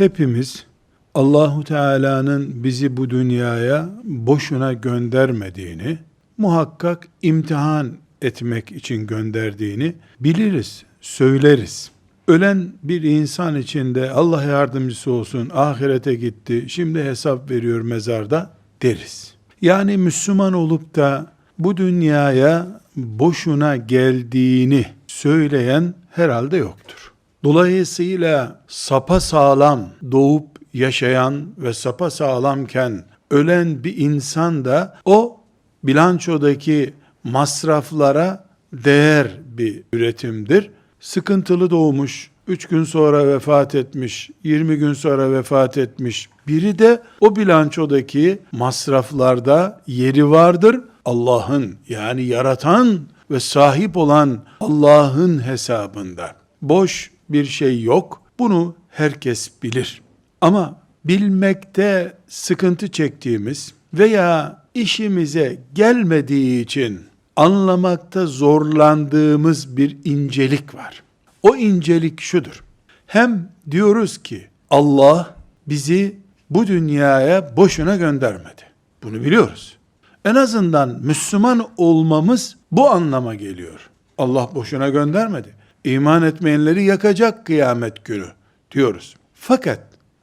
Hepimiz Allahu Teala'nın bizi bu dünyaya boşuna göndermediğini, muhakkak imtihan etmek için gönderdiğini biliriz, söyleriz. Ölen bir insan için de Allah yardımcısı olsun, ahirete gitti, şimdi hesap veriyor mezarda deriz. Yani Müslüman olup da bu dünyaya boşuna geldiğini söyleyen herhalde yoktur. Dolayısıyla sapa sağlam doğup yaşayan ve sapa sağlamken ölen bir insan da o bilançodaki masraflara değer bir üretimdir. Sıkıntılı doğmuş, 3 gün sonra vefat etmiş, 20 gün sonra vefat etmiş biri de o bilançodaki masraflarda yeri vardır. Allah'ın yani yaratan ve sahip olan Allah'ın hesabında. Boş bir şey yok. Bunu herkes bilir. Ama bilmekte sıkıntı çektiğimiz veya işimize gelmediği için anlamakta zorlandığımız bir incelik var. O incelik şudur. Hem diyoruz ki Allah bizi bu dünyaya boşuna göndermedi. Bunu biliyoruz. En azından Müslüman olmamız bu anlama geliyor. Allah boşuna göndermedi. İman etmeyenleri yakacak kıyamet günü diyoruz. Fakat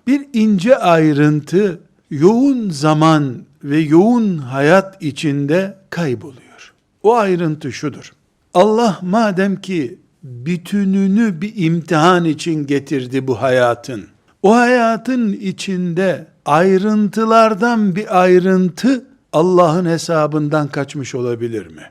bir ince ayrıntı yoğun zaman ve yoğun hayat içinde kayboluyor. O ayrıntı şudur. Allah madem ki bütününü bir imtihan için getirdi bu hayatın. O hayatın içinde ayrıntılardan bir ayrıntı Allah'ın hesabından kaçmış olabilir mi?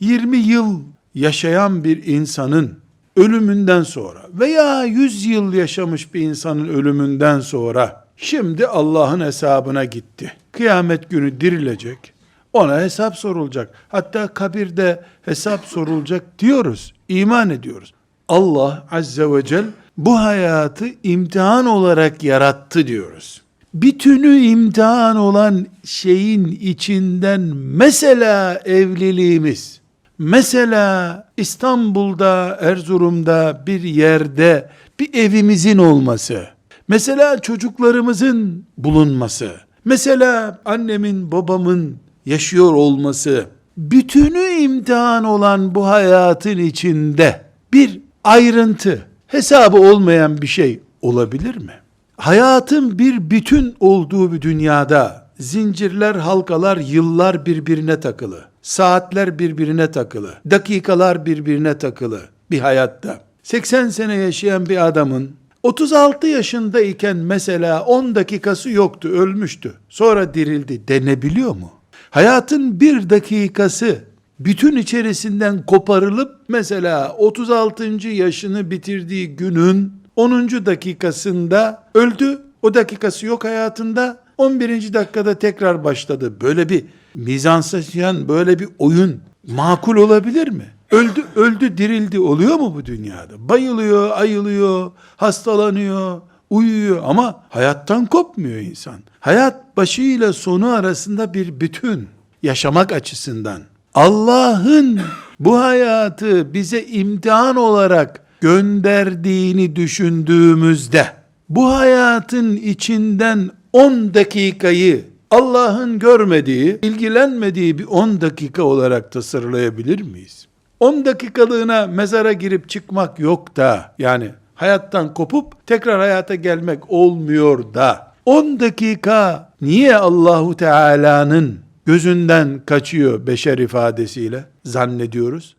20 yıl yaşayan bir insanın ölümünden sonra veya 100 yıl yaşamış bir insanın ölümünden sonra şimdi Allah'ın hesabına gitti. Kıyamet günü dirilecek. Ona hesap sorulacak. Hatta kabirde hesap sorulacak diyoruz. iman ediyoruz. Allah azze ve cel bu hayatı imtihan olarak yarattı diyoruz. Bütünü imtihan olan şeyin içinden mesela evliliğimiz, mesela İstanbul'da, Erzurum'da bir yerde bir evimizin olması, mesela çocuklarımızın bulunması, mesela annemin, babamın yaşıyor olması, bütünü imtihan olan bu hayatın içinde bir ayrıntı, hesabı olmayan bir şey olabilir mi? Hayatın bir bütün olduğu bir dünyada zincirler, halkalar, yıllar birbirine takılı. Saatler birbirine takılı. Dakikalar birbirine takılı bir hayatta. 80 sene yaşayan bir adamın 36 yaşındayken mesela 10 dakikası yoktu, ölmüştü. Sonra dirildi denebiliyor mu? Hayatın bir dakikası bütün içerisinden koparılıp mesela 36. yaşını bitirdiği günün 10. dakikasında öldü. O dakikası yok hayatında. 11. dakikada tekrar başladı. Böyle bir mizansasyon, böyle bir oyun makul olabilir mi? Öldü, öldü, dirildi oluyor mu bu dünyada? Bayılıyor, ayılıyor, hastalanıyor, uyuyor ama hayattan kopmuyor insan. Hayat başıyla sonu arasında bir bütün yaşamak açısından. Allah'ın bu hayatı bize imtihan olarak gönderdiğini düşündüğümüzde bu hayatın içinden 10 dakikayı Allah'ın görmediği, ilgilenmediği bir 10 dakika olarak tasarlayabilir miyiz? 10 dakikalığına mezara girip çıkmak yok da yani hayattan kopup tekrar hayata gelmek olmuyor da 10 dakika niye Allahu Teala'nın gözünden kaçıyor beşer ifadesiyle zannediyoruz?